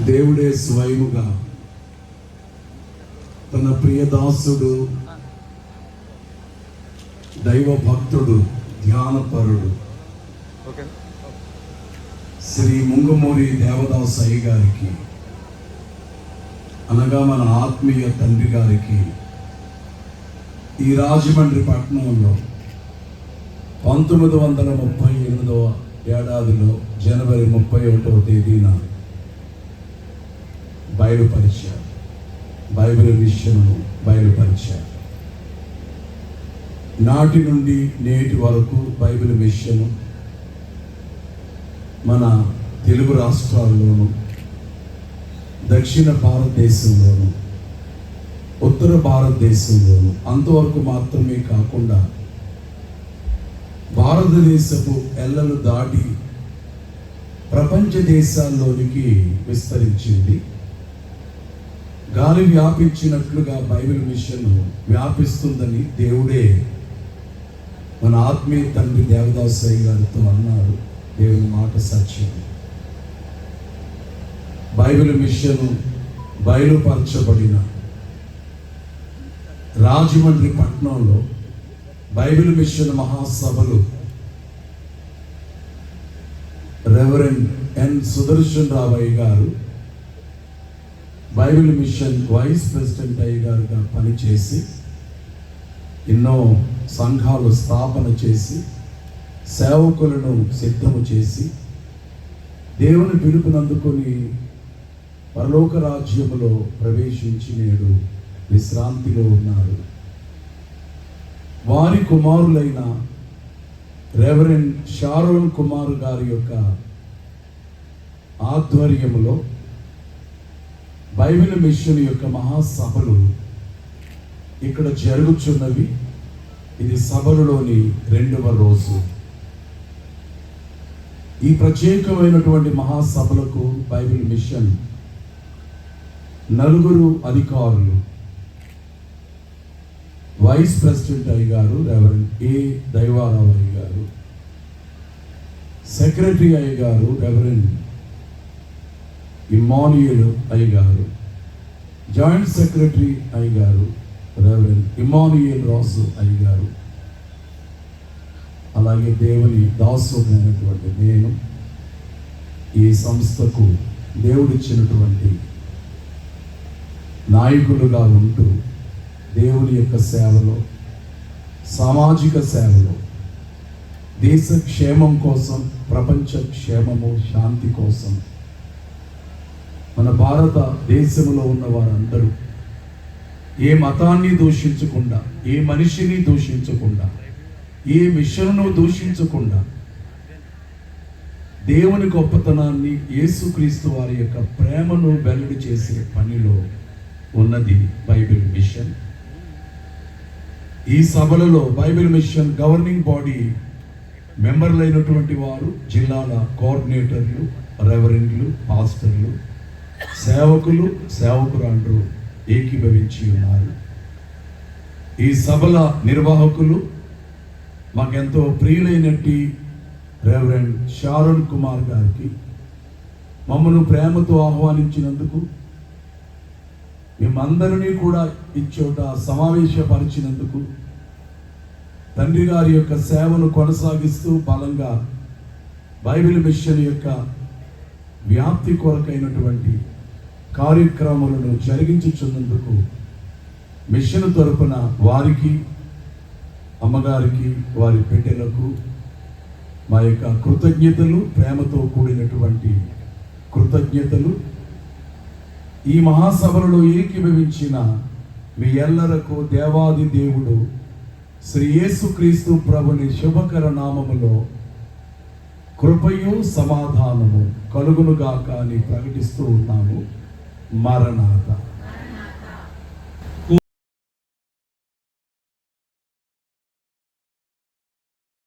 దేవుడే స్వయముగా తన ప్రియదాసుడు దైవ భక్తుడు ధ్యానపరుడు శ్రీ ముంగమూరి దేవదాస్ అయ్య గారికి అనగా మన ఆత్మీయ తండ్రి గారికి ఈ రాజమండ్రి పట్టణంలో పంతొమ్మిది వందల ముప్పై ఎనిమిదవ ఏడాదిలో జనవరి ముప్పై ఒకటవ తేదీన బయలుపరిచారు. బైబిల్ విషయమును బయలుపరిచారు. నాటి నుండి నేటి వరకు బైబిల్ మిషను మన తెలుగు రాష్ట్రాల్లోనూ దక్షిణ భారతదేశంలోను ఉత్తర భారతదేశంలోను అంతవరకు మాత్రమే కాకుండా భారతదేశపు ఎల్లలు దాటి ప్రపంచ దేశాల్లోనికి విస్తరించింది. గాలి వ్యాపించినట్లుగా బైబిల్ మిషన్ వ్యాపిస్తుందని దేవుడే మన ఆత్మీయ తండ్రి దేవదాసయ్య గారితో అన్నారు. దేవుని మాట సత్యం బైబిల్ మిషన్ బయలుపరచబడిన రాజమండ్రి పట్టణంలో బైబిల్ మిషన్ మహాసభలు reverend N Sudarshan Ravayya garu Bible machine vice president అయ్య గారుగా పనిచేసి ఎన్నో సంఘాలు స్థాపన చేసి సేవకులను సిద్ధము చేసి దేవుని పిలుపునందుకొని పరలోక రాజ్యములో ప్రవేశించి నేడు విశ్రాంతిలో ఉన్నారు. వారి కుమారులైన రెవరెండ్ షారోన్ కుమార్ గారి యొక్క ఆధ్వర్యములో బైబిల్ మిషన్ యొక్క మహాసభలు ఇక్కడ జరుగుచున్నవి. ఇది సభలలోని రెండవ రోజు. ఈ ప్రత్యేకమైనటువంటి మహాసభలకు బైబిల్ మిషన్ నలుగురు అధికారులు. వైస్ ప్రెసిడెంట్ అయ్య గారు రెవరెండ్ ఏ దైవారావు అయ్య గారు సెక్రటరీ అయ్య గారు రెవరెండ్ ఇమానియల్ అయ్య గారు జాయింట్ సెక్రటరీ అయ్య గారు రెవరెండ్ ఇమానియల్ రాసు అయ్య గారు అలాగే దేవుని దాసుడైనటువంటి నేను ఈ సంస్థకు దేవుడిచ్చినటువంటి నాయకులుగా ఉంటూ దేవుని యొక్క సేవలో సామాజిక సేవలో దేశ క్షేమం కోసం ప్రపంచ క్షేమము శాంతి కోసం మన భారత దేశంలో ఉన్న వారందరూ ఏ మతాన్ని దూషించకుండా ఏ మనిషిని దూషించకుండా ఏ మిషన్ను దూషించకుండా దేవుని గొప్పతనాన్ని యేసుక్రీస్తు వారి యొక్క ప్రేమను వెల్లడి చేసే పనిలో ఉన్నది బైబిల్ మిషన్. ఈ సభలలో బైబిల్ మిషన్ గవర్నింగ్ బాడీ మెంబర్లైనటువంటి వారు జిల్లాల కోఆర్డినేటర్లు రెవరెండ్లు పాస్టర్లు సేవకులు సేవకురాండ్రు ఏకీభవించి ఉన్నారు. ఈ సభల నిర్వాహకులు మాకెంతో ప్రియులైనట్టి రెవరెండ్ షారుణ్ కుమార్ గారికి మమ్మను ప్రేమతో ఆహ్వానించినందుకు మేమందరినీ కూడా ఇచ్చోట సమావేశపరిచినందుకు తండ్రి గారి యొక్క సేవను కొనసాగిస్తూ బలంగా బైబిల్ మిషన్ యొక్క వ్యాప్తి కొరకైనటువంటి కార్యక్రమాలను జరిగించుచున్నందుకు మిషన్ తరపున వారికి అమ్మగారికి వారి పెట్టెలకు మా యొక్క కృతజ్ఞతలు ప్రేమతో కూడినటువంటి కృతజ్ఞతలు. ఈ మహాసభలలో ఏకీభవించిన మీ ఎల్లరకు దేవాది దేవుడు శ్రీ యేసుక్రీస్తు ప్రభుని శుభకర నామములో కృపయు సమాధానము కలుగునుగాక అని ప్రకటిస్తూ ఉన్నాము. મારાના હતા.